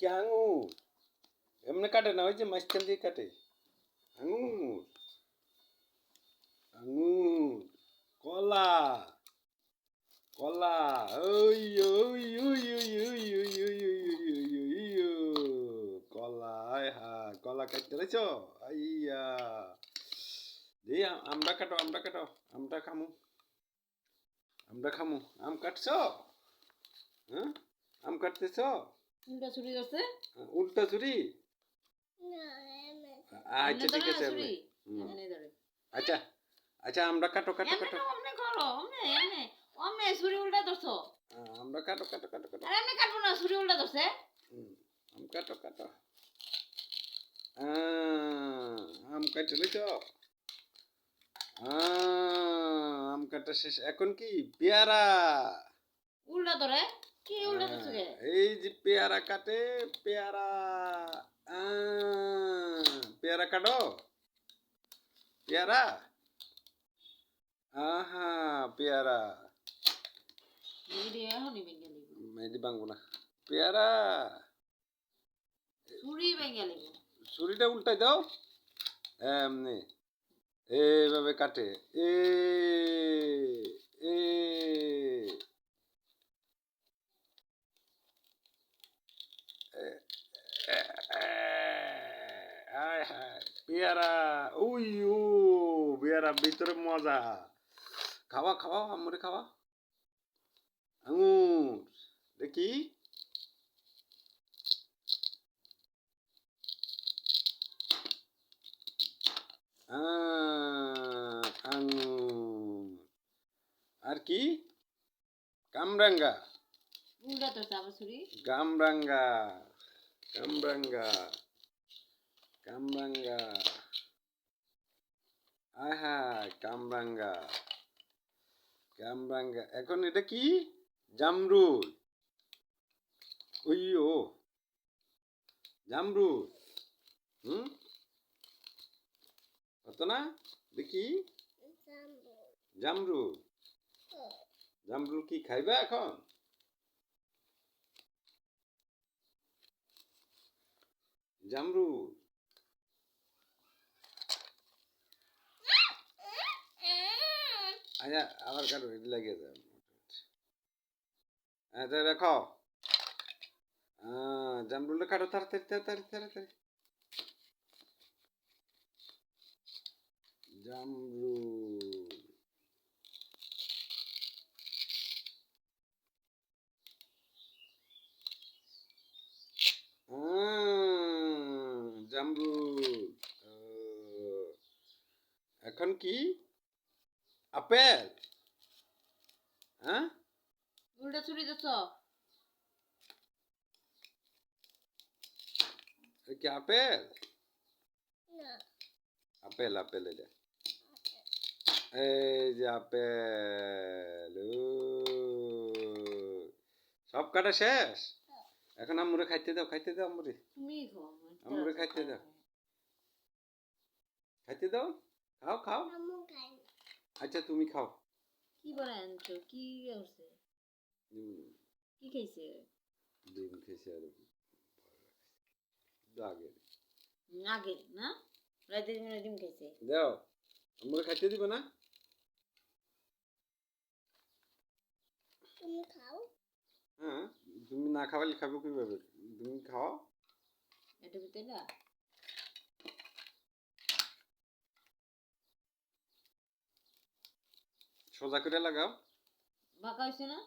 কি আঙুর এমনি কাটে না ওই যে মাঝখান দিয়ে কাটে আঙুর আঙুর কলা কলা ওই ওই ওই ওই ওই ওই ওই ওই ওই ওই ওই ও। কলা আয় হা কলা কাটতে রয়েছ আইয়া দি আ- আমটা কাটো আমটা কাটো আমটা খামু আমটা খামু আম আম চুরি করছে উল্টা ছুরি? আচ্ছা ঠিক আছে আচ্ছা আচ্ছা আমরা কাটো কাটো কাটো। করো অমনি এমনি। অমনি চুরি উল্টা ধরছো? আমরা কাটো কাটো কাটো কাটো। আর এমনি কাটবো না চুরি উল্টা ধরছে? আম কাটো কাটো। আহ, আম কাটে লইছ? আম কাটা শেষ। এখন কি? পেয়ারা। উল্টা ধরে? এই যে পেয়ারা কাটে পেয়ারা পেয়ারা কাটো? পেয়ারা? আহা পেয়ারা। মেহেদি না। পেয়ারা। ছুরিটা উল্টাই দাও। এমনি। এইভাবে কাটে। এ এ হায় হায় পেয়ারা, উই পেয়ারা ভিতরে মজা। খাওয়া খাওয়া, আমরে খাওয়া। আঙুর, দেখি। আঙুর। আর কি? কামরাঙ্গা উল্টা ধরছে আবার চুরি কামরাঙ্গা কামরাঙ্গা কামরাঙ্গা আহা কামরাঙ্গা কামরাঙ্গা এখন এটা কি? জামরুল। ও জামরুল। হুম? কত না? দেখি। জামরুল। জামরুল কি খাইবা এখন? জামরুল আচ্ছা আবার কাটো এটা লাগিয়ে দাও। আচ্ছা রাখো। আহ, জামরুলটা কাটো তাড়াতাড়ি তাড়াতাড়ি তাড়াতাড়ি। জামরুল আহ, জামরুল এখন কি? আপেল? হ্যাঁ? উল্টা কি আপেল? আপেল আপেল এটা এই যে আপেল সব কাটা শেষ? এখন আমরে খাইতে দাও খাইতে দাও আমরে। তুমি আমরা খাইতে দাও। খাইতে দাও? খাও খাও। আচ্ছা তুমি খাও। কি বলে আনছো? কি করছে? কি খাইছে? ডিম খেয়েছে আর হুম, আগে না? রাতে ডিম খাইছে। দাও। আমরা খাইতে দিব না? তুমি খাও। হ্যাঁ। তুমি না খাওয়ালে খাব কীভাবে? তুমি খাও। এটা ভিতরে না সোজা করে লাগাও। বাঁকা হয়েছে না?